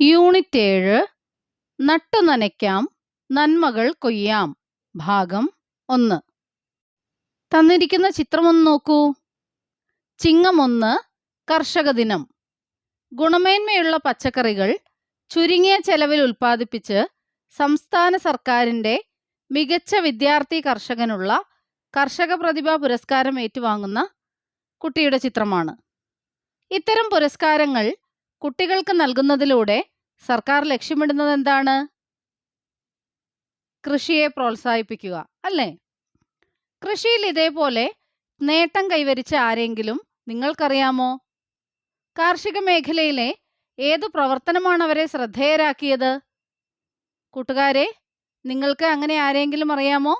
Unit ഏഴ്. നട്ടു നനയ്ക്കാം. നന്മകൾ കൊയ്യാം. ഭാഗം ഒന്ന്. തന്നിരിക്കുന്ന ചിത്രമൊന്ന് നോക്കൂ. ചിങ്ങം ഒന്ന് കർഷക ദിനം. ഗുണമേന്മയുള്ള പച്ചക്കറികൾ ചുരുങ്ങിയ ചെലവിൽ ഉൽപ്പാദിപ്പിച്ച് സംസ്ഥാന സർക്കാരിന്റെ മികച്ച വിദ്യാർത്ഥി കർഷകനുള്ള കർഷക പ്രതിഭാ പുരസ്കാരം ഏറ്റുവാങ്ങുന്ന കുട്ടിയുടെ ചിത്രമാണ്. ഇത്തരം പുരസ്കാരങ്ങൾ കുട്ടികൾക്ക് നൽകുന്നതിലൂടെ സർക്കാർ ലക്ഷ്യമിടുന്നത് എന്താണ്? കൃഷിയെ പ്രോത്സാഹിപ്പിക്കുക അല്ലേ? കൃഷിയിൽ ഇതേപോലെ നേട്ടം കൈവരിച്ച ആരെങ്കിലും നിങ്ങൾക്കറിയാമോ? കാർഷിക മേഖലയിലെ ഏത് പ്രവർത്തനമാണ് അവരെ ശ്രദ്ധേയരാക്കിയത്? കൂട്ടുകാരെ നിങ്ങൾക്ക് അങ്ങനെ ആരെങ്കിലും അറിയാമോ?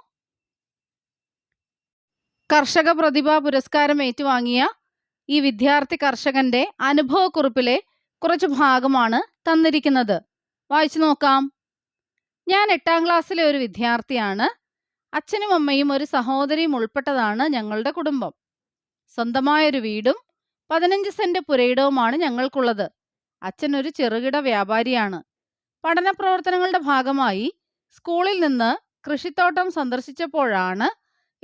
കർഷക പ്രതിഭാ പുരസ്കാരം ഏറ്റുവാങ്ങിയ ഈ വിദ്യാർത്ഥി കർഷകന്റെ അനുഭവക്കുറിപ്പിലെ കുറച്ച് ഭാഗമാണ് തന്നിരിക്കുന്നത്. വായിച്ചു നോക്കാം. ഞാൻ എട്ടാം ക്ലാസ്സിലെ ഒരു വിദ്യാർത്ഥിയാണ്. അച്ഛനും അമ്മയും ഒരു സഹോദരിയും ഉൾപ്പെട്ടതാണ് ഞങ്ങളുടെ കുടുംബം. സ്വന്തമായൊരു വീടും പതിനഞ്ച് സെന്റ് പുരയിടവുമാണ് ഞങ്ങൾക്കുള്ളത്. അച്ഛൻ ഒരു ചെറുകിട വ്യാപാരിയാണ്. പഠന പ്രവർത്തനങ്ങളുടെ ഭാഗമായി സ്കൂളിൽ നിന്ന് കൃഷിത്തോട്ടം സന്ദർശിച്ചപ്പോഴാണ്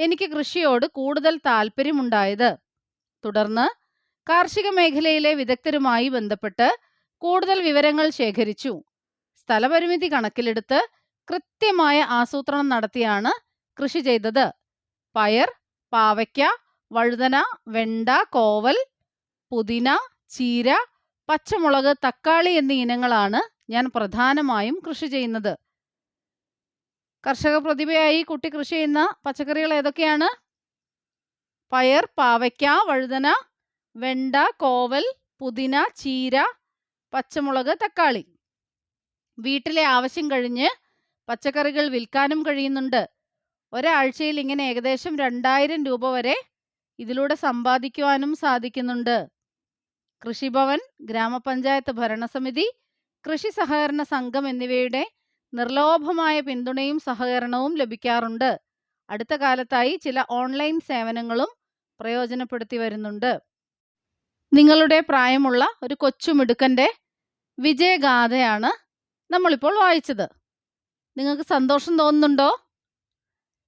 എനിക്ക് കൃഷിയോട് കൂടുതൽ താല്പര്യമുണ്ടായത് തുടർന്ന് കാർഷിക മേഖലയിലെ വിദഗ്ധരുമായി ബന്ധപ്പെട്ട് കൂടുതൽ വിവരങ്ങൾ ശേഖരിച്ചു. സ്ഥലപരിമിതി കണക്കിലെടുത്ത് കൃത്യമായ ആസൂത്രണം നടത്തിയാണ് കൃഷി ചെയ്തത്. പയർ പാവയ്ക്ക വഴുതന വെണ്ട കോവൽ പുതിന ചീര പച്ചമുളക് തക്കാളി എന്നീ ഇനങ്ങളാണ് ഞാൻ പ്രധാനമായും കൃഷി ചെയ്യുന്നത്. കർഷക പ്രതിഭയായി കുട്ടി കൃഷി ചെയ്യുന്ന പച്ചക്കറികൾ ഏതൊക്കെയാണ്? പയർ പാവയ്ക്ക വഴുതന വെണ്ട കോവൽ പുതിന ചീര പച്ചമുളക് തക്കാളി. വീട്ടിലെ ആവശ്യം കഴിഞ്ഞ് പച്ചക്കറികൾ വിൽക്കാനും കഴിയുന്നുണ്ട്. ഒരാഴ്ചയിൽ ഇങ്ങനെ ഏകദേശം രണ്ടായിരം രൂപ വരെ ഇതിലൂടെ സമ്പാദിക്കുവാനും സാധിക്കുന്നുണ്ട്. കൃഷിഭവൻ ഗ്രാമപഞ്ചായത്ത് ഭരണസമിതി കൃഷി സഹകരണ സംഘം എന്നിവയുടെ നിർലോഭമായ പിന്തുണയും സഹകരണവും ലഭിക്കാറുണ്ട്. അടുത്ത കാലത്തായി ചില ഓൺലൈൻ സേവനങ്ങളും പ്രയോജനപ്പെടുത്തി വരുന്നുണ്ട്. നിങ്ങളുടെ പ്രായമുള്ള ഒരു കൊച്ചുമിടുക്കന്റെ വിജയഗാഥയാണ് നമ്മളിപ്പോൾ വായിച്ചത്. നിങ്ങൾക്ക് സന്തോഷം തോന്നുന്നുണ്ടോ?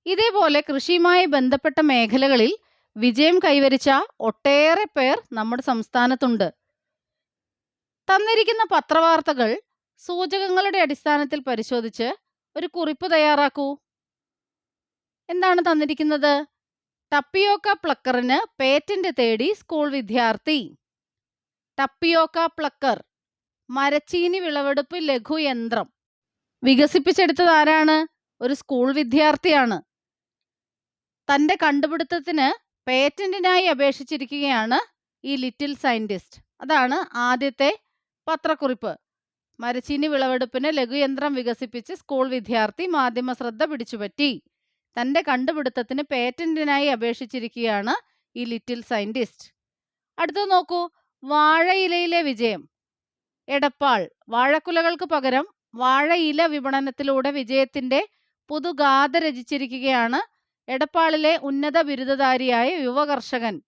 ഇതേപോലെ കൃഷിയുമായി ബന്ധപ്പെട്ട മേഖലകളിൽ വിജയം കൈവരിച്ച ഒട്ടേറെ പേർ നമ്മുടെ സംസ്ഥാനത്തുണ്ട്. തന്നിരിക്കുന്ന പത്രവാർത്തകൾ സൂചകങ്ങളുടെ അടിസ്ഥാനത്തിൽ പരിശോധിച്ച് ഒരു കുറിപ്പ് തയ്യാറാക്കൂ. എന്താണ് തന്നിരിക്കുന്നത്? ടപ്പിയോക്ക പ്ലക്കറിന് പേറ്റന്റ് തേടി സ്കൂൾ വിദ്യാർത്ഥി. ടപ്പിയോക്ക പ്ലക്കർ മരച്ചീനി വിളവെടുപ്പ് ലഘുയന്ത്രം വികസിപ്പിച്ചെടുത്തത് ആരാണ്? ഒരു സ്കൂൾ വിദ്യാർത്ഥിയാണ്. തന്റെ കണ്ടുപിടുത്തത്തിന് പേറ്റന്റിനായി അപേക്ഷിച്ചിരിക്കുകയാണ് ഈ ലിറ്റിൽ സയന്റിസ്റ്റ് അതാണ് ആദ്യത്തെ പത്രക്കുറിപ്പ്. മരച്ചീനി വിളവെടുപ്പിന് ലഘുയന്ത്രം വികസിപ്പിച്ച് സ്കൂൾ വിദ്യാർത്ഥി മാധ്യമ ശ്രദ്ധ പിടിച്ചുപറ്റി. തന്റെ കണ്ടുപിടുത്തത്തിന് പേറ്റന്റിനായി അപേക്ഷിച്ചിരിക്കുകയാണ് ഈ ലിറ്റിൽ സയന്റിസ്റ്റ് അടുത്തത് നോക്കൂ. വാഴയിലയിലെ വിജയം. എടപ്പാൾ വാഴക്കുലകൾക്ക് പകരം വാഴയില വിപണനത്തിലൂടെ വിജയത്തിന്റെ പുതുഗാഥ രചിച്ചിരിക്കുകയാണ് എടപ്പാളിലെ ഉന്നത ബിരുദധാരിയായ യുവകർഷകൻ.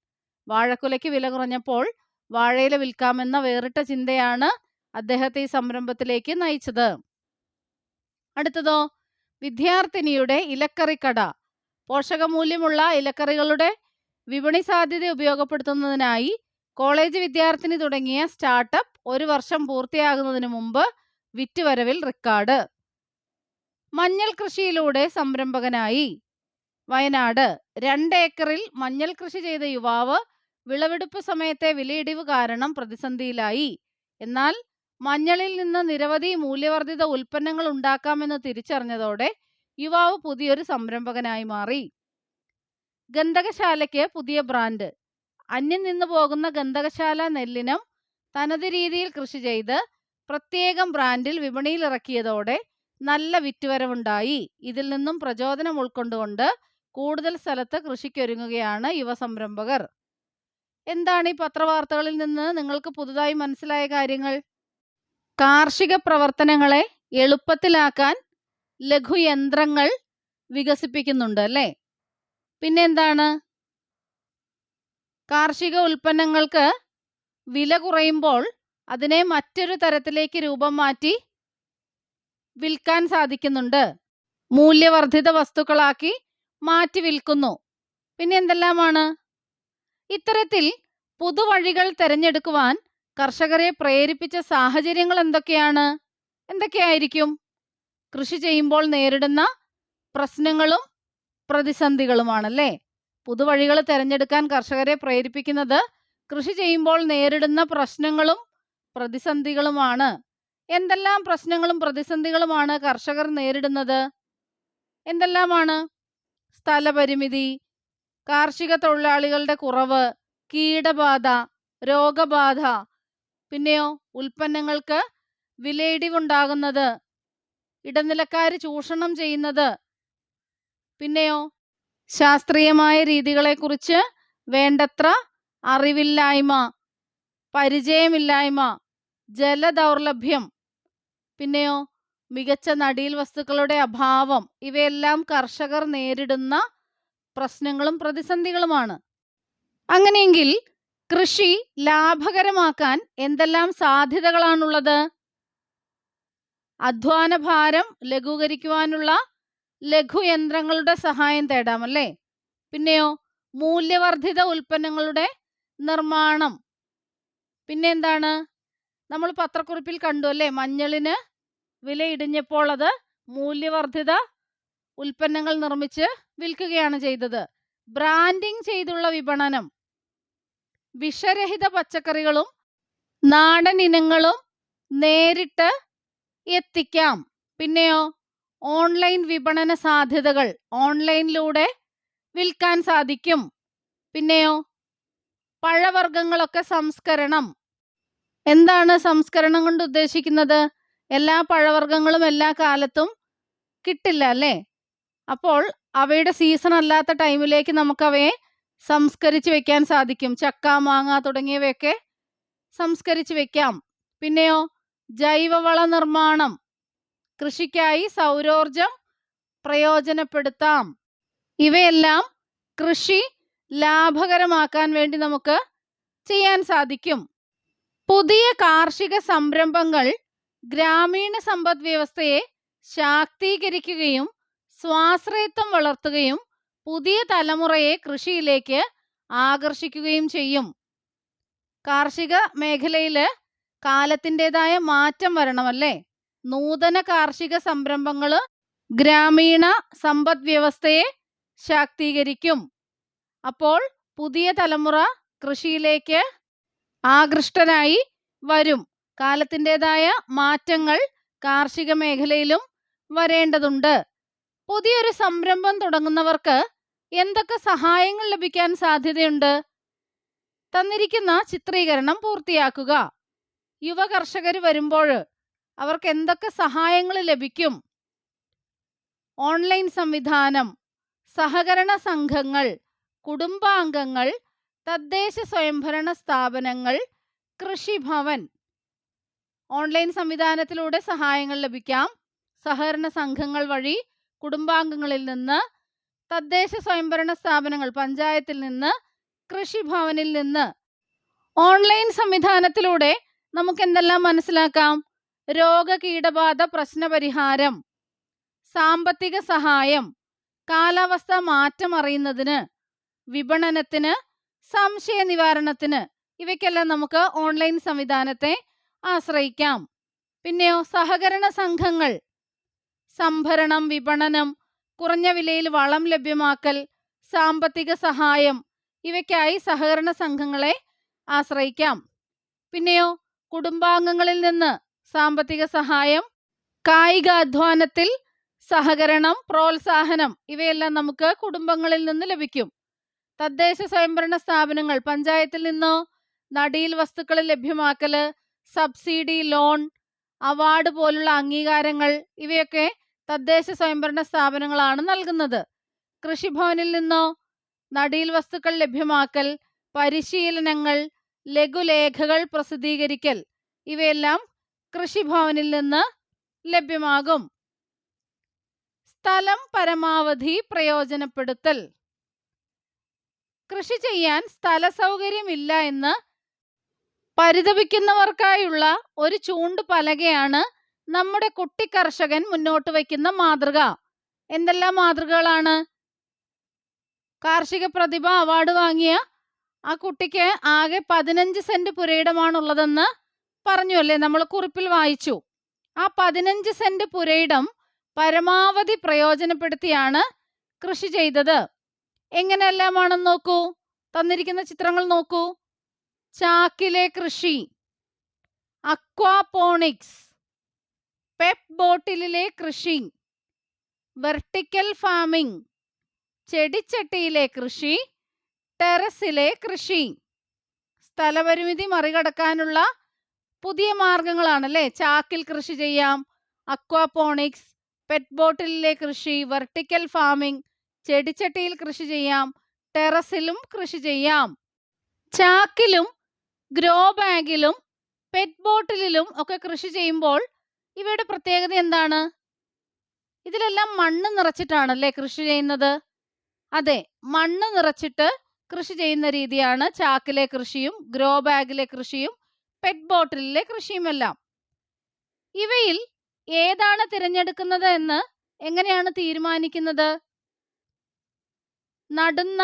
വാഴക്കുലയ്ക്ക് വില കുറഞ്ഞപ്പോൾ വാഴയില വിൽക്കാമെന്ന വേറിട്ട ചിന്തയാണ് അദ്ദേഹത്തെ ഈ സംരംഭത്തിലേക്ക് നയിച്ചത്. അടുത്തതോ? വിദ്യാർത്ഥിനിയുടെ ഇലക്കറിക്കട പോഷകമൂല്യമുള്ള ഇലക്കറികളുടെ വിപണി സാധ്യത ഉപയോഗപ്പെടുത്തുന്നതിനായി കോളേജ് വിദ്യാർത്ഥിനി തുടങ്ങിയ സ്റ്റാർട്ടപ്പ് ഒരു വർഷം പൂർത്തിയാകുന്നതിന് മുമ്പ് വിറ്റുവരവിൽ റെക്കോർഡ്. മഞ്ഞൾ കൃഷിയിലൂടെ സംരംഭകനായി. വയനാട്. രണ്ട് ഏക്കറിൽ മഞ്ഞൾ കൃഷി ചെയ്ത യുവാവ് വിളവെടുപ്പ് സമയത്തെ വിലയിടിവ് കാരണം പ്രതിസന്ധിയിലായി. എന്നാൽ മഞ്ഞളിൽ നിന്ന് നിരവധി മൂല്യവർദ്ധിത ഉൽപ്പന്നങ്ങൾ ഉണ്ടാക്കാമെന്ന് തിരിച്ചറിഞ്ഞതോടെ യുവാവ് പുതിയൊരു സംരംഭകനായി മാറി. ഗന്ധകശാലയ്ക്ക് പുതിയ ബ്രാൻഡ്. അന്യം നിന്നു പോകുന്ന ഗന്ധകശാല നെല്ലിനം തനത് രീതിയിൽ കൃഷി ചെയ്ത് പ്രത്യേകം ബ്രാൻഡിൽ വിപണിയിൽ ഇറക്കിയതോടെ നല്ല വിറ്റുവരവുണ്ടായി. ഇതിൽ നിന്നും പ്രചോദനം ഉൾക്കൊണ്ടുകൊണ്ട് കൂടുതൽ സ്ഥലത്ത് കൃഷിക്കൊരുങ്ങുകയാണ് യുവ സംരംഭകർ. എന്താണ് ഈ പത്രവാർത്തകളിൽ നിന്ന് നിങ്ങൾക്ക് പുതുതായി മനസ്സിലായ കാര്യങ്ങൾ? കാർഷിക പ്രവർത്തനങ്ങളെ എളുപ്പത്തിലാക്കാൻ ലഘുയന്ത്രങ്ങൾ വികസിപ്പിക്കുന്നുണ്ട് അല്ലേ? പിന്നെന്താണ്? കാർഷിക ഉൽപ്പന്നങ്ങൾക്ക് വില കുറയുമ്പോൾ അതിനെ മറ്റൊരു തരത്തിലേക്ക് രൂപം മാറ്റി വിൽക്കാൻ സാധിക്കുന്നുണ്ട്. മൂല്യവർദ്ധിത വസ്തുക്കളാക്കി മാറ്റി വിൽക്കുന്നു. പിന്നെ എന്തെല്ലാമാണ് ഇത്തരത്തിൽ പുതുവഴികൾ തിരഞ്ഞെടുക്കുവാൻ കർഷകരെ പ്രേരിപ്പിച്ച സാഹചര്യങ്ങൾ എന്തൊക്കെയാണ്? എന്തൊക്കെയായിരിക്കും? കൃഷി ചെയ്യുമ്പോൾ നേരിടുന്ന പ്രശ്നങ്ങളും പ്രതിസന്ധികളുമാണല്ലേ? പുതുവഴികൾ തിരഞ്ഞെടുക്കാൻ കർഷകരെ പ്രേരിപ്പിക്കുന്നത് കൃഷി ചെയ്യുമ്പോൾ നേരിടുന്ന പ്രശ്നങ്ങളും പ്രതിസന്ധികളുമാണ്. എന്തെല്ലാം പ്രശ്നങ്ങളും പ്രതിസന്ധികളുമാണ് കർഷകർ നേരിടുന്നത്? എന്തെല്ലാമാണ്? സ്ഥലപരിമിതി കാർഷിക തൊഴിലാളികളുടെ കുറവ് കീടബാധ രോഗബാധ പിന്നെയോ ഉൽപ്പന്നങ്ങൾക്ക് വിലയിടിവുണ്ടാകുന്നത് ഇടനിലക്കാർ ചൂഷണം ചെയ്യുന്നത് പിന്നെയോ ശാസ്ത്രീയമായ രീതികളെക്കുറിച്ച് വേണ്ടത്ര അറിവില്ലായ്മ പരിചയമില്ലായ്മ ജലദൗർലഭ്യം പിന്നെയോ മികച്ച നടീൽ വസ്തുക്കളുടെ അഭാവം ഇവയെല്ലാം കർഷകർ നേരിടുന്ന പ്രശ്നങ്ങളും പ്രതിസന്ധികളുമാണ്. അങ്ങനെയെങ്കിൽ കൃഷി ലാഭകരമാക്കാൻ എന്തെല്ലാം സാധ്യതകളാണുള്ളത്? അധ്വാന ഭാരം ലഘൂകരിക്കുവാനുള്ള ലഘുയന്ത്രങ്ങളുടെ സഹായം തേടാം അല്ലേ പിന്നെയോ മൂല്യവർദ്ധിത ഉൽപ്പന്നങ്ങളുടെ നിർമ്മാണം. പിന്നെ എന്താണ് നമ്മൾ പത്രക്കുറിപ്പിൽ കണ്ടു അല്ലേ? മഞ്ഞളിന് വില ഇടിഞ്ഞപ്പോൾ അത് മൂല്യവർദ്ധിത ഉൽപ്പന്നങ്ങൾ നിർമ്മിച്ച് വിൽക്കുകയാണ് ചെയ്തത്. ബ്രാൻഡിങ് ചെയ്തുള്ള വിപണനം. വിഷരഹിത പച്ചക്കറികളും നാടൻ ഇനങ്ങളും നേരിട്ട് എത്തിക്കാം. പിന്നെയോ ഓൺലൈൻ വിപണന സാധ്യതകൾ ഓൺലൈനിലൂടെ വിൽക്കാൻ സാധിക്കും. പിന്നെയോ പഴവർഗങ്ങളൊക്കെ സംസ്കരണം. എന്താണ് സംസ്കരണം കൊണ്ട് ഉദ്ദേശിക്കുന്നത്? എല്ലാ പഴവർഗങ്ങളും എല്ലാ കാലത്തും കിട്ടില്ല അല്ലേ? അപ്പോൾ അവയുടെ സീസൺ അല്ലാത്ത ടൈമിലേക്ക് നമുക്ക് അവയെ സംസ്കരിച്ച് വെക്കാൻ സാധിക്കും. ചക്ക മാങ്ങ തുടങ്ങിയവയൊക്കെ സംസ്കരിച്ച് വെക്കാം. പിന്നെയോ ജൈവവള നിർമ്മാണം. കൃഷിക്കായി സൗരോർജം പ്രയോജനപ്പെടുത്താം. ഇവയെല്ലാം കൃഷി ലാഭകരമാക്കാൻ വേണ്ടി നമുക്ക് ചെയ്യാൻ സാധിക്കും. പുതിയ കാർഷിക സംരംഭങ്ങൾ ഗ്രാമീണ സമ്പദ് വ്യവസ്ഥയെ ശാക്തീകരിക്കുകയും സ്വാശ്രയത്വം വളർത്തുകയും പുതിയ തലമുറയെ കൃഷിയിലേക്ക് ആകർഷിക്കുകയും ചെയ്യും. കാർഷിക മേഖലയിൽ കാലത്തിന്റെതായ മാറ്റം വരണമല്ലേ? നൂതന കാർഷിക സംരംഭങ്ങൾ ഗ്രാമീണ സമ്പദ് വ്യവസ്ഥയെ ശാക്തീകരിക്കും. അപ്പോൾ പുതിയ തലമുറ കൃഷിയിലേക്ക് ആകൃഷ്ടരായി വരും. കാലത്തിന്റെതായ മാറ്റങ്ങൾ കാർഷിക മേഖലയിലും വരേണ്ടതുണ്ട്. പുതിയൊരു സംരംഭം തുടങ്ങുന്നവർക്ക് എന്തൊക്കെ സഹായങ്ങൾ ലഭിക്കാൻ സാധ്യതയുണ്ട്? തന്നിരിക്കുന്ന ചിത്രീകരണം പൂർത്തിയാക്കുക. യുവ കർഷകർ വരുമ്പോൾ അവർക്ക് എന്തൊക്കെ സഹായങ്ങൾ ലഭിക്കും? ഓൺലൈൻ സംവിധാനം സഹകരണ സംഘങ്ങൾ കുടുംബാംഗങ്ങൾ തദ്ദേശ സ്വയംഭരണ സ്ഥാപനങ്ങൾ കൃഷിഭവൻ. ഓൺലൈൻ സംവിധാനത്തിലൂടെ സഹായങ്ങൾ ലഭിക്കാം. സഹകരണ സംഘങ്ങൾ വഴി കുടുംബാംഗങ്ങളിൽ നിന്ന് തദ്ദേശ സ്വയംഭരണ സ്ഥാപനങ്ങൾ പഞ്ചായത്തിൽ നിന്ന് കൃഷിഭവനിൽ നിന്ന്. ഓൺലൈൻ സംവിധാനത്തിലൂടെ നമുക്ക് എന്തെല്ലാം മനസ്സിലാക്കാം? രോഗ രോഗകീടബാധ പ്രശ്നപരിഹാരം സാമ്പത്തിക സഹായം കാലാവസ്ഥ മാറ്റം അറിയുന്നതിന് വിപണനത്തിന് സംശയ നിവാരണത്തിന് ഇവയ്ക്കെല്ലാം നമുക്ക് ഓൺലൈൻ സംവിധാനത്തെ ആശ്രയിക്കാം. പിന്നെയോ സഹകരണ സംഘങ്ങൾ സംഭരണം വിപണനം കുറഞ്ഞ വിലയിൽ വളം ലഭ്യമാക്കൽ സാമ്പത്തിക സഹായം ഇവയ്ക്കായി സഹകരണ സംഘങ്ങളെ ആശ്രയിക്കാം. പിന്നെയോ കുടുംബാംഗങ്ങളിൽ നിന്ന് സാമ്പത്തിക സഹായം കായിക അധ്വാനത്തിൽ സഹകരണം പ്രോത്സാഹനം ഇവയെല്ലാം നമുക്ക് കുടുംബങ്ങളിൽ നിന്ന് ലഭിക്കും. തദ്ദേശ സ്വയംഭരണ സ്ഥാപനങ്ങൾ പഞ്ചായത്തിൽ നിന്നോ നടിയിൽ വസ്തുക്കൾ ലഭ്യമാക്കൽ സബ്സിഡി ലോൺ അവാർഡ് പോലുള്ള അംഗീകാരങ്ങൾ ഇവയൊക്കെ തദ്ദേശ സ്വയംഭരണ സ്ഥാപനങ്ങളാണ് നൽകുന്നത്. കൃഷിഭവനിൽ നിന്നോ നടീൽ വസ്തുക്കൾ ലഭ്യമാക്കൽ പരിശീലനങ്ങൾ ലഘുലേഖകൾ പ്രസിദ്ധീകരിക്കൽ ഇവയെല്ലാം കൃഷിഭവനിൽ നിന്ന് ലഭ്യമാകും. സ്ഥലം പരമാവധി പ്രയോജനപ്പെടുത്തൽ. കൃഷി ചെയ്യാൻ സ്ഥല സൗകര്യമില്ല എന്ന് പരിതപിക്കുന്നവർക്കായുള്ള ഒരു ചൂണ്ട് പലകയാണ് നമ്മുടെ കുട്ടി കർഷകൻ മുന്നോട്ട് വയ്ക്കുന്ന മാതൃക. എന്തെല്ലാം മാതൃകകളാണ്? കാർഷിക പ്രതിഭ അവാർഡ് വാങ്ങിയ ആ കുട്ടിക്ക് ആകെ പതിനഞ്ച് സെന്റ് പുരയിടമാണുള്ളതെന്ന് പറഞ്ഞു അല്ലേ നമ്മൾ കുറിപ്പിൽ വായിച്ചു. ആ പതിനഞ്ച് സെന്റ് പുരയിടം പരമാവധി പ്രയോജനപ്പെടുത്തിയാണ് കൃഷി ചെയ്തത്. എങ്ങനെയെല്ലാമാണെന്ന് നോക്കൂ. തന്നിരിക്കുന്ന ചിത്രങ്ങൾ നോക്കൂ. ചാക്കിലെ കൃഷി. അക്വാപോണിക്സ്. പെപ്പ് ബോട്ടിലിലെ കൃഷി വെർട്ടിക്കൽ ഫാമിംഗ് ചെടിച്ചട്ടിയിലെ കൃഷി ടെറസിലെ കൃഷി സ്ഥലപരിമിതി മറികടക്കാനുള്ള പുതിയ മാർഗങ്ങളാണല്ലേ? ചാക്കിൽ കൃഷി ചെയ്യാം അക്വാപോണിക്സ് പെറ്റ് ബോട്ടിലിലെ കൃഷി വെർട്ടിക്കൽ ഫാമിംഗ് ചെടിച്ചട്ടിയിൽ കൃഷി ചെയ്യാം ടെറസിലും കൃഷി ചെയ്യാം. ചാക്കിലും ഗ്രോ ബാഗിലും പെറ്റ് ബോട്ടിലും ഒക്കെ കൃഷി ചെയ്യുമ്പോൾ ഇവയുടെ പ്രത്യേകത എന്താണ്? ഇതിലെല്ലാം മണ്ണ് നിറച്ചിട്ടാണല്ലേ കൃഷി ചെയ്യുന്നത്? അതെ മണ്ണ് നിറച്ചിട്ട് കൃഷി ചെയ്യുന്ന രീതിയാണ് ചാക്കിലെ കൃഷിയും ഗ്രോ ബാഗിലെ കൃഷിയും പെറ്റ് ബോട്ടിലിലെ കൃഷിയുമെല്ലാം. ഇവയിൽ ഏതാണ് തിരഞ്ഞെടുക്കുന്നത് എന്ന് എങ്ങനെയാണ് തീരുമാനിക്കുന്നത്? നടുന്ന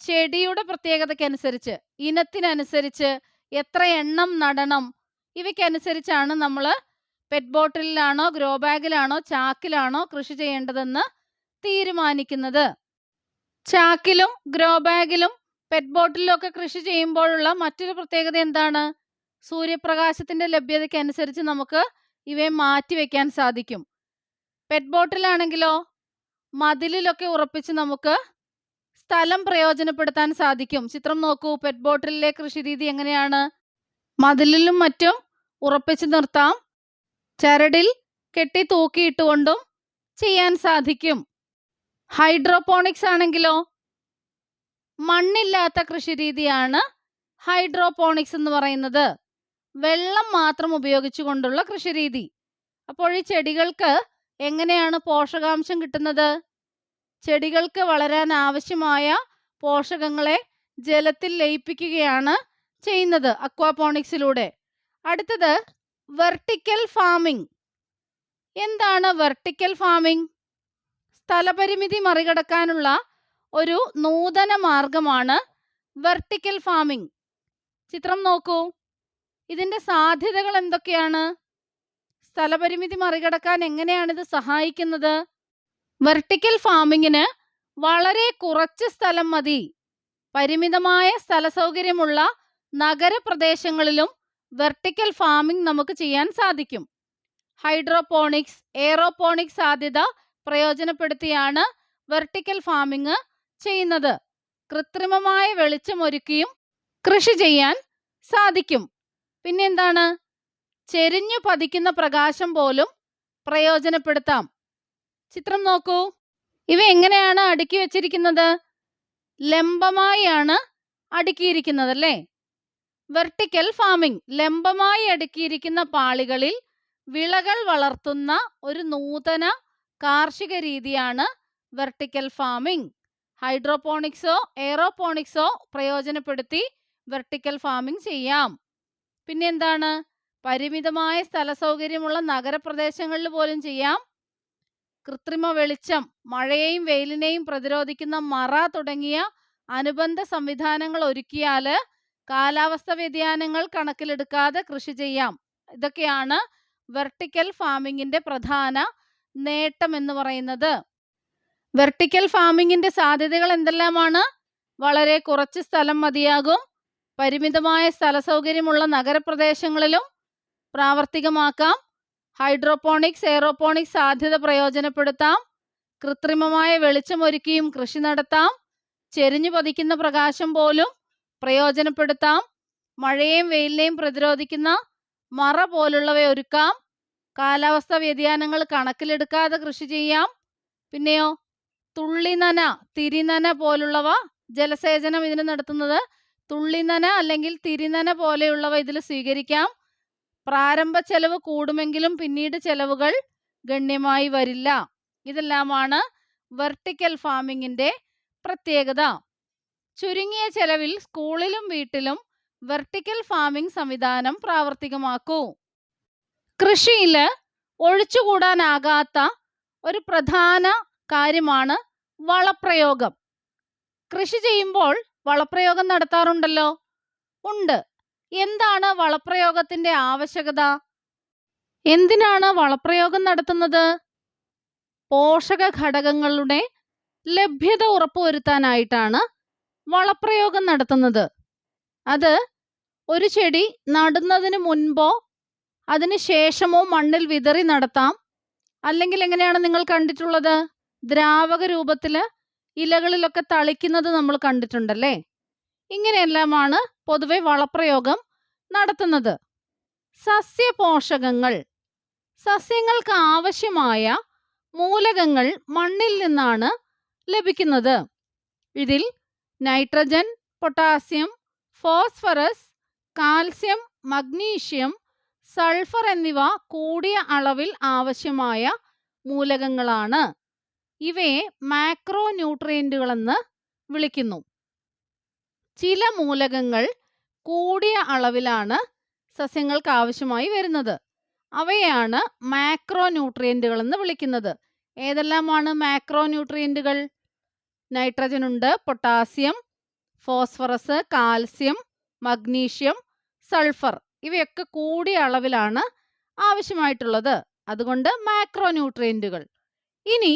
ചെടിയുടെ പ്രത്യേകതയ്ക്കനുസരിച്ച് ഇനത്തിനനുസരിച്ച് എത്ര എണ്ണം നടണം? ഇവയ്ക്കനുസരിച്ചാണ് നമ്മൾ പെറ്റ് ബോട്ടിലാണോ ഗ്രോ ബാഗിലാണോ ചാക്കിലാണോ കൃഷി ചെയ്യേണ്ടതെന്ന് തീരുമാനിക്കുന്നത്. ചാക്കിലും ഗ്രോ ബാഗിലും പെറ്റ് ബോട്ടിലും ഒക്കെ കൃഷി ചെയ്യുമ്പോഴുള്ള മറ്റൊരു പ്രത്യേകത എന്താണ്? സൂര്യപ്രകാശത്തിന്റെ ലഭ്യതയ്ക്ക് അനുസരിച്ച് നമുക്ക് ഇവയെ മാറ്റി വെക്കാൻ സാധിക്കും. പെറ്റ് ബോട്ടിലാണെങ്കിലോ മതിലിലൊക്കെ ഉറപ്പിച്ച് നമുക്ക് സ്ഥലം പ്രയോജനപ്പെടുത്താൻ സാധിക്കും. ചിത്രം നോക്കൂ പെറ്റ് ബോട്ടിലെ കൃഷി രീതി എങ്ങനെയാണ്? മതിലിലും മറ്റും ഉറപ്പിച്ച് നിർത്താം. ചരടിൽ കെട്ടി തൂക്കിയിട്ടുകൊണ്ടും ചെയ്യാൻ സാധിക്കും. ഹൈഡ്രോപോണിക്സ് ആണെങ്കിലോ? മണ്ണില്ലാത്ത കൃഷി രീതിയാണ് ഹൈഡ്രോപോണിക്സ് എന്ന് പറയുന്നത്. വെള്ളം മാത്രം ഉപയോഗിച്ചുകൊണ്ടുള്ള കൃഷി രീതി അപ്പോൾ ഈ ചെടികൾക്ക് എങ്ങനെയാണ് പോഷകാംശം കിട്ടുന്നത്? ചെടികൾക്ക് വളരാൻ ആവശ്യമായ പോഷകങ്ങളെ ജലത്തിൽ ലയിപ്പിക്കുകയാണ് ചെയ്യുന്നത് അക്വാപോണിക്സിലൂടെ. അടുത്തത് വെർട്ടിക്കൽ ഫാമിംഗ്. എന്താണ് വെർട്ടിക്കൽ ഫാമിംഗ്? സ്ഥലപരിമിതി മറികടക്കാനുള്ള ഒരു നൂതന മാർഗമാണ് വെർട്ടിക്കൽ ഫാമിംഗ്. ചിത്രം നോക്കൂ. ഇതിന്റെ സാധ്യതകൾ എന്തൊക്കെയാണ്? സ്ഥലപരിമിതി മറികടക്കാൻ എങ്ങനെയാണ് ഇത് സഹായിക്കുന്നത്? വെർട്ടിക്കൽ ഫാമിങ്ങിന് വളരെ കുറച്ച് സ്ഥലം മതി. പരിമിതമായ സ്ഥല സൗകര്യമുള്ള നഗരപ്രദേശങ്ങളിലും വെർട്ടിക്കൽ ഫാമിംഗ് നമുക്ക് ചെയ്യാൻ സാധിക്കും. ഹൈഡ്രോപോണിക്സ് എയറോപോണിക്സ് സാധ്യത പ്രയോജനപ്പെടുത്തിയാണ് വെർട്ടിക്കൽ ഫാമിംഗ് ചെയ്യുന്നത്. കൃത്രിമമായ വെളിച്ചം വെളിച്ചമൊരുക്കിയും കൃഷി ചെയ്യാൻ സാധിക്കും. പിന്നെന്താണ് ചെരിഞ്ഞു പതിക്കുന്ന പ്രകാശം പോലും പ്രയോജനപ്പെടുത്താം. ചിത്രം നോക്കൂ. ഇവ എങ്ങനെയാണ് അടുക്കി വെച്ചിരിക്കുന്നത്? ലംബമായാണ് അടുക്കിയിരിക്കുന്നത് അല്ലേ? വെർട്ടിക്കൽ ഫാമിംഗ് ലംബമായി അടുക്കിയിരിക്കുന്ന പാളികളിൽ വിളകൾ വളർത്തുന്ന ഒരു നൂതന കാർഷിക രീതിയാണ് വെർട്ടിക്കൽ ഫാമിംഗ്. ഹൈഡ്രോപോണിക്സോ എയറോപോണിക്സോ പ്രയോജനപ്പെടുത്തി വെർട്ടിക്കൽ ഫാമിംഗ് ചെയ്യാം. പിന്നെ എന്താണ്? പരിമിതമായ സ്ഥല സൗകര്യമുള്ള നഗരപ്രദേശങ്ങളിൽ പോലും ചെയ്യാം. കൃത്രിമ വെളിച്ചം മഴയെയും വെയിലിനെയും പ്രതിരോധിക്കുന്ന മറ തുടങ്ങിയ അനുബന്ധ സംവിധാനങ്ങൾ ഒരുക്കിയാൽ കാലാവസ്ഥ വ്യതിയാനങ്ങൾ കണക്കിലെടുക്കാതെ കൃഷി ചെയ്യാം. ഇതൊക്കെയാണ് വെർട്ടിക്കൽ ഫാമിങ്ങിന്റെ പ്രധാന നേട്ടം എന്ന് പറയുന്നത്. വെർട്ടിക്കൽ ഫാമിങ്ങിന്റെ സാധ്യതകൾ എന്തെല്ലാമാണ്? വളരെ കുറച്ച് സ്ഥലം മതിയാകും. പരിമിതമായ സ്ഥല സൗകര്യമുള്ള നഗരപ്രദേശങ്ങളിലും പ്രാവർത്തികമാക്കാം. ഹൈഡ്രോപോണിക്സ് എയറോപോണിക്സ് സാധ്യത പ്രയോജനപ്പെടുത്താം. കൃത്രിമമായ വെളിച്ചമൊരുക്കിയും കൃഷി നടത്താം. ചെരിഞ്ഞു പതിക്കുന്ന പ്രകാശം പോലും പ്രയോജനപ്പെടുത്താം. മഴയെയും വെയിലിനെയും പ്രതിരോധിക്കുന്ന മറ പോലുള്ളവ ഒരുക്കാം. കാലാവസ്ഥ വ്യതിയാനങ്ങൾ കണക്കിലെടുക്കാതെ കൃഷി ചെയ്യാം. പിന്നെയോ തുള്ളിനന തിരിനന പോലുള്ളവ ജലസേചനം ഇതിന് നടത്തുന്നത് തുള്ളിനന അല്ലെങ്കിൽ തിരിനന പോലെയുള്ളവ ഇതിൽ സ്വീകരിക്കാം. പ്രാരംഭ ചെലവ് കൂടുമെങ്കിലും പിന്നീട് ചെലവുകൾ ഗണ്യമായി വരില്ല. ഇതെല്ലാമാണ് വെർട്ടിക്കൽ ഫാമിങ്ങിന്റെ പ്രത്യേകത. ചുരുങ്ങിയ ചെലവിൽ സ്കൂളിലും വീട്ടിലും വെർട്ടിക്കൽ ഫാമിംഗ് സംവിധാനം പ്രാവർത്തികമാക്കൂ. കൃഷിയിൽ ഒഴിച്ചുകൂടാനാകാത്ത ഒരു പ്രധാന കാര്യമാണ് വളപ്രയോഗം. കൃഷി ചെയ്യുമ്പോൾ വളപ്രയോഗം നടത്താറുണ്ടല്ലോ? ഉണ്ട്. എന്താണ് വളപ്രയോഗത്തിന്റെ ആവശ്യകത? എന്തിനാണ് വളപ്രയോഗം നടത്തുന്നത്? പോഷക ഘടകങ്ങളുടെ ലഭ്യത ഉറപ്പുവരുത്താനായിട്ടാണ് വളപ്രയോഗം നടത്തുന്നത്. അത് ഒരു ചെടി നടുന്നതിന് മുൻപോ അതിന് ശേഷമോ മണ്ണിൽ വിതറി നടത്താം. അല്ലെങ്കിൽ എങ്ങനെയാണ് നിങ്ങൾ കണ്ടിട്ടുള്ളത്? ദ്രാവക രൂപത്തിൽ ഇലകളിലൊക്കെ തളിക്കുന്നത് നമ്മൾ കണ്ടിട്ടുണ്ടല്ലേ? ഇങ്ങനെയെല്ലാമാണ് പൊതുവെ വളപ്രയോഗം നടത്തുന്നത്. സസ്യപോഷകങ്ങൾ. സസ്യങ്ങൾക്ക് ആവശ്യമായ മൂലകങ്ങൾ മണ്ണിൽ നിന്നാണ് ലഭിക്കുന്നത്. ഇതിൽ nitrogen potassium phosphorus calcium magnesium sulphur എന്നിവ കൂടിയ അളവിൽ ആവശ്യമായ മൂലകങ്ങളാണ്. ഇവയെ മാക്രോ ന്യൂട്രിയന്റുകളെന്ന് വിളിക്കുന്നു. ചില മൂലകങ്ങൾ കൂടിയ അളവിലാണ് സസ്യങ്ങൾക്ക് ആവശ്യമായി വരുന്നത്. അവയാണ് മാക്രോ ന്യൂട്രിയന്റുകളെന്ന് വിളിക്കുന്നത്. ഏതെല്ലാമാണ് മാക്രോ ന്യൂട്രിയന്റുകൾ നൈട്രജൻ ഉണ്ട് potassium phosphorus calcium magnesium sulphur ഇവയൊക്കെ കൂടിയ അളവിലാണ് ആവശ്യമായിട്ടുള്ളത്. അതുകൊണ്ട് മാക്രോ ന്യൂട്രിയന്റുകൾ ഇനി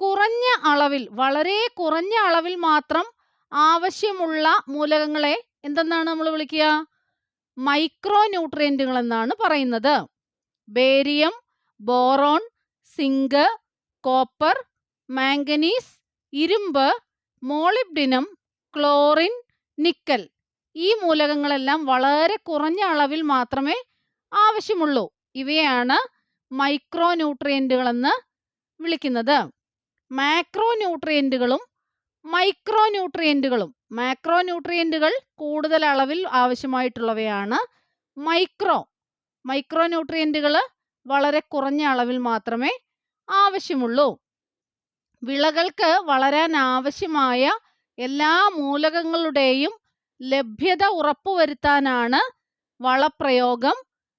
കുറഞ്ഞ അളവിൽ വളരെ കുറഞ്ഞ അളവിൽ മാത്രം ആവശ്യമുള്ള മൂലകങ്ങളെ എന്തെന്നാണ് നമ്മൾ വിളിക്കുക? മൈക്രോ ന്യൂട്രിയന്റുകൾ എന്നാണ് പറയുന്നത്. Barium boron zinc copper manganese ഇരുമ്പ് മോളിബ്ഡിനം ക്ലോറിൻ നിക്കൽ. ഈ മൂലകങ്ങളെല്ലാം വളരെ കുറഞ്ഞ അളവിൽ മാത്രമേ ആവശ്യമുള്ളൂ. ഇവയാണ് മൈക്രോ ന്യൂട്രിയന്റുകൾ എന്ന് വിളിക്കുന്നത്. മാക്രോ ന്യൂട്രിയന്റുകളും മൈക്രോ ന്യൂട്രിയന്റുകളും മാക്രോ കൂടുതൽ അളവിൽ ആവശ്യമായിട്ടുള്ളവയാണ് മൈക്രോ. മൈക്രോ ന്യൂട്രിയന്റുകൾ വളരെ കുറഞ്ഞ അളവിൽ മാത്രമേ ആവശ്യമുള്ളൂ. വിളകൾക്ക് വളരാൻ ആവശ്യമായ എല്ലാ മൂലകങ്ങളുടെയും ലഭ്യത ഉറപ്പുവരുത്താനാണ് വളപ്രയോഗം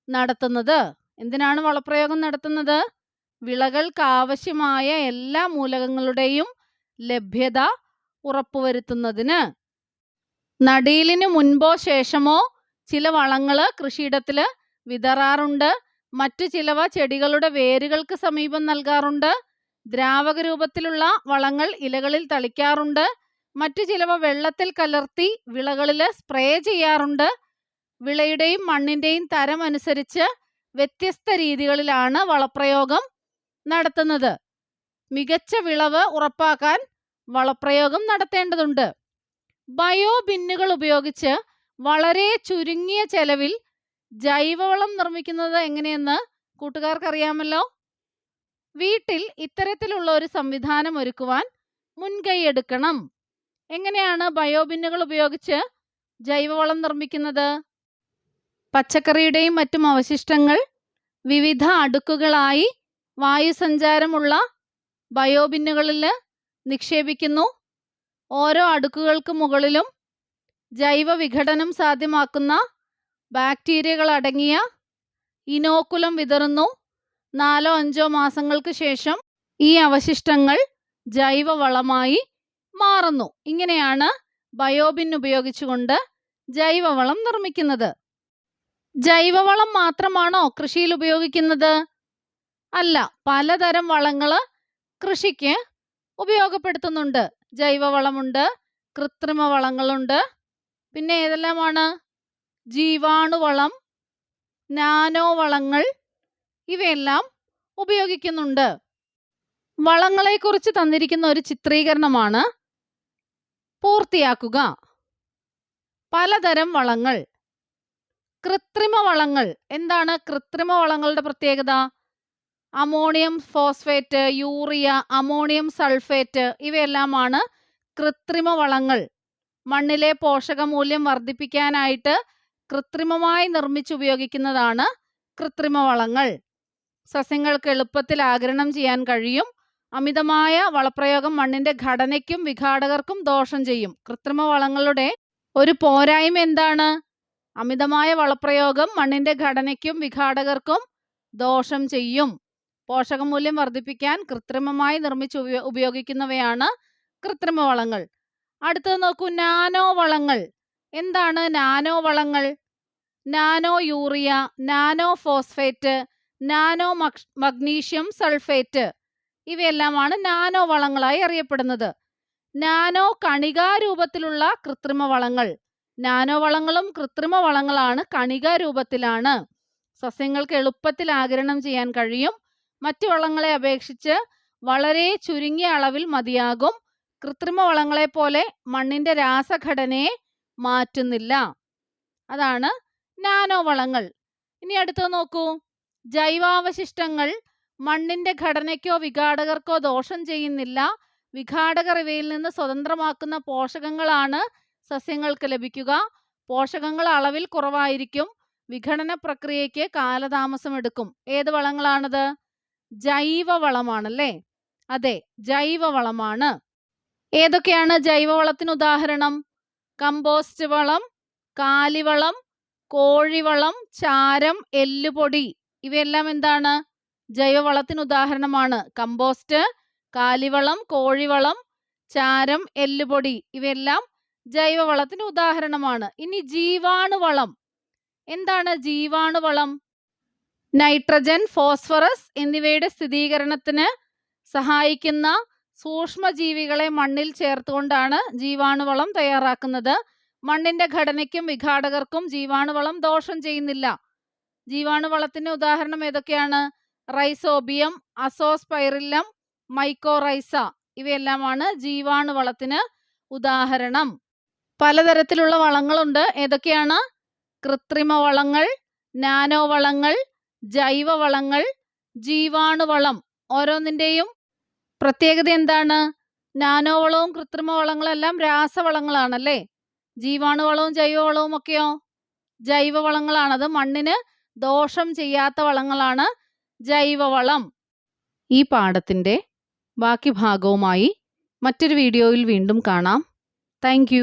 നടത്തുന്നത്. എന്തിനാണ് വളപ്രയോഗം നടത്തുന്നത്? വിളകൾക്ക് ആവശ്യമായ എല്ലാ മൂലകങ്ങളുടെയും ലഭ്യത ഉറപ്പുവരുത്തുന്നതിന്. നടീലിന് മുൻപോ ശേഷമോ ചില വളങ്ങൾ കൃഷിയിടത്തിൽ വിതറാറുണ്ട്. മറ്റു ചിലവ ചെടികളുടെ വേരുകൾക്ക് സമീപം നൽകാറുണ്ട്. ദ്രാവക രൂപത്തിലുള്ള വളങ്ങൾ ഇലകളിൽ തളിക്കാറുണ്ട്. മറ്റു ചിലവ വെള്ളത്തിൽ കലർത്തി വിളകളിൽ സ്പ്രേ ചെയ്യാറുണ്ട്. വിളയുടെയും മണ്ണിന്റെയും തരം അനുസരിച്ച് വ്യത്യസ്ത രീതികളിലാണ് വളപ്രയോഗം നടത്തുന്നത്. മികച്ച വിളവ് ഉറപ്പാക്കാൻ വളപ്രയോഗം നടത്തേണ്ടതുണ്ട്. ബയോ ബിന്നുകൾ ഉപയോഗിച്ച് വളരെ ചുരുങ്ങിയ ചെലവിൽ ജൈവവളം നിർമ്മിക്കുന്നത് എങ്ങനെയെന്ന് കൂട്ടുകാർക്ക് അറിയാമല്ലോ വീട്ടിൽ ഇത്തരത്തിലുള്ള ഒരു സംവിധാനം ഒരുക്കുവാൻ മുൻകൈയെടുക്കണം. എങ്ങനെയാണ് ബയോബിന്നുകൾ ഉപയോഗിച്ച് ജൈവവളം നിർമ്മിക്കുന്നത്? പച്ചക്കറിയുടെയും മറ്റും അവശിഷ്ടങ്ങൾ വിവിധ അടുക്കുകളായി വായുസഞ്ചാരമുള്ള ബയോബിന്നുകളിൽ നിക്ഷേപിക്കുന്നു. ഓരോ അടുക്കുകൾക്ക് മുകളിലും ജൈവ വിഘടനം സാധ്യമാക്കുന്ന ബാക്ടീരിയകൾ അടങ്ങിയ ഇനോക്കുലം വിതറുന്നു. നാലോ അഞ്ചോ മാസങ്ങൾക്ക് ശേഷം ഈ അവശിഷ്ടങ്ങൾ ജൈവവളമായി മാറുന്നു. ഇങ്ങനെയാണ് ബയോബിൻ ഉപയോഗിച്ചുകൊണ്ട് ജൈവവളം നിർമ്മിക്കുന്നത്. ജൈവവളം മാത്രമാണോ കൃഷിയിൽ ഉപയോഗിക്കുന്നത്? അല്ല പലതരം വളങ്ങൾ കൃഷിക്ക് ഉപയോഗപ്പെടുത്തുന്നുണ്ട്. ജൈവവളമുണ്ട് കൃത്രിമ വളങ്ങളുണ്ട്. പിന്നെ ഏതെല്ലാമാണ്? ജീവാണുവളം നാനോ വളങ്ങൾ ഇവയെല്ലാം ഉപയോഗിക്കുന്നുണ്ട്. വളങ്ങളെക്കുറിച്ച് തന്നിരിക്കുന്ന ഒരു ചിത്രീകരണമാണ് പൂർത്തിയാക്കുക. പലതരം വളങ്ങൾ. കൃത്രിമ വളങ്ങൾ. എന്താണ് കൃത്രിമ വളങ്ങളുടെ പ്രത്യേകത? Ammonium phosphate urea ammonium sulphate ഇവയെല്ലാമാണ് കൃത്രിമ വളങ്ങൾ. മണ്ണിലെ പോഷകമൂല്യം വർദ്ധിപ്പിക്കാനായിട്ട് കൃത്രിമമായി നിർമ്മിച്ചുപയോഗിക്കുന്നതാണ് കൃത്രിമ വളങ്ങൾ. സസ്യങ്ങൾക്ക് എളുപ്പത്തിൽ ആഗിരണം ചെയ്യാൻ കഴിയും. അമിതമായ വളപ്രയോഗം മണ്ണിന്റെ ഘടനയ്ക്കും വിഘാടകർക്കും ദോഷം ചെയ്യും. കൃത്രിമ വളങ്ങളുടെ ഒരു പോരായ്മ എന്താണ്? അമിതമായ വളപ്രയോഗം മണ്ണിന്റെ ഘടനയ്ക്കും വിഘാടകർക്കും ദോഷം ചെയ്യും. പോഷകമൂല്യം വർദ്ധിപ്പിക്കാൻ കൃത്രിമമായി നിർമ്മിച്ച് ഉപയോഗിക്കുന്നവയാണ് കൃത്രിമ വളങ്ങൾ. അടുത്തത് നോക്കൂ നാനോ വളങ്ങൾ. എന്താണ് നാനോ വളങ്ങൾ? Nano urea nano phosphate nano magnesium sulphate ഇവയെല്ലാമാണ് nano വളങ്ങളായി അറിയപ്പെടുന്നത്. നാനോ കണികാരൂപത്തിലുള്ള കൃത്രിമ വളങ്ങൾ. നാനോ വളങ്ങളും കൃത്രിമ വളങ്ങളാണ് കണികാരൂപത്തിലാണ് സസ്യങ്ങൾക്ക് എളുപ്പത്തിൽ ആഗിരണം ചെയ്യാൻ കഴിയും. മറ്റു വളങ്ങളെ അപേക്ഷിച്ച് വളരെ ചുരുങ്ങിയ അളവിൽ മതിയാകും. കൃത്രിമ വളങ്ങളെ പോലെ മണ്ണിന്റെ രാസഘടനയെ മാറ്റുന്നില്ല. അതാണ് നാനോ വളങ്ങൾ. ഇനി അടുത്തത് നോക്കൂ. ജൈവാവശിഷ്ടങ്ങൾ മണ്ണിന്റെ ഘടനയ്ക്കോ വിഘാടകർക്കോ ദോഷം ചെയ്യുന്നില്ല. വിഘാടകർ ഇവയിൽ നിന്ന് സ്വതന്ത്രമാക്കുന്ന പോഷകങ്ങളാണ് സസ്യങ്ങൾക്ക് ലഭിക്കുക. പോഷകങ്ങൾ അളവിൽ കുറവായിരിക്കും. വിഘടന പ്രക്രിയയ്ക്ക് കാലതാമസം എടുക്കും. ഏത് വളങ്ങളാണത്? ജൈവവളമാണല്ലേ? അതെ ജൈവവളമാണ്. ഏതൊക്കെയാണ് ജൈവവളത്തിന് ഉദാഹരണം? കമ്പോസ്റ്റ് വളം കാലിവളം കോഴിവളം ചാരം എല്ലുപൊടി. ഇവയെല്ലാം എന്താണ്? ജൈവവളത്തിന് ഉദാഹരണമാണ്. കമ്പോസ്റ്റ് കാലിവളം കോഴിവളം ചാരം എല്ലുപൊടി ഇവയെല്ലാം ജൈവവളത്തിന് ഉദാഹരണമാണ്. ഇനി ജീവാണുവളം. എന്താണ് ജീവാണുവളം? നൈട്രജൻ ഫോസ്ഫറസ് എന്നിവയുടെ സ്ഥിരീകരണത്തിന് സഹായിക്കുന്ന സൂക്ഷ്മജീവികളെ മണ്ണിൽ ചേർത്തുകൊണ്ടാണ് ജീവാണുവളം തയ്യാറാക്കുന്നത്. മണ്ണിന്റെ ഘടനയ്ക്കും വിഘാടകർക്കും ജീവാണുവളം ദോഷം ചെയ്യുന്നില്ല. ജീവാണുവളത്തിന് ഉദാഹരണം ഏതൊക്കെയാണ്? റൈസോബിയം അസോസ്പൈറില്ലം മൈക്കോറൈസ ഇവയെല്ലാമാണ് ജീവാണുവളത്തിന് ഉദാഹരണം. പലതരത്തിലുള്ള വളങ്ങളുണ്ട്. ഏതൊക്കെയാണ്? കൃത്രിമ വളങ്ങൾ നാനോ വളങ്ങൾ ജൈവ വളങ്ങൾ ജീവാണുവളം. ഓരോന്നിന്റെയും പ്രത്യേകത എന്താണ്? നാനോ വളവും കൃത്രിമ വളങ്ങളും എല്ലാം രാസവളങ്ങളാണല്ലേ? ജീവാണുവളവും ജൈവവളവും ഒക്കെയോ ജൈവവളങ്ങളാണത് മണ്ണിന് ദോഷം ചെയ്യാത്ത വളങ്ങളാണ് ജൈവവളം. ഈ പാഠത്തിന്റെ ബാക്കി ഭാഗവുമായി മറ്റൊരു വീഡിയോയിൽ വീണ്ടും കാണാം. താങ്ക്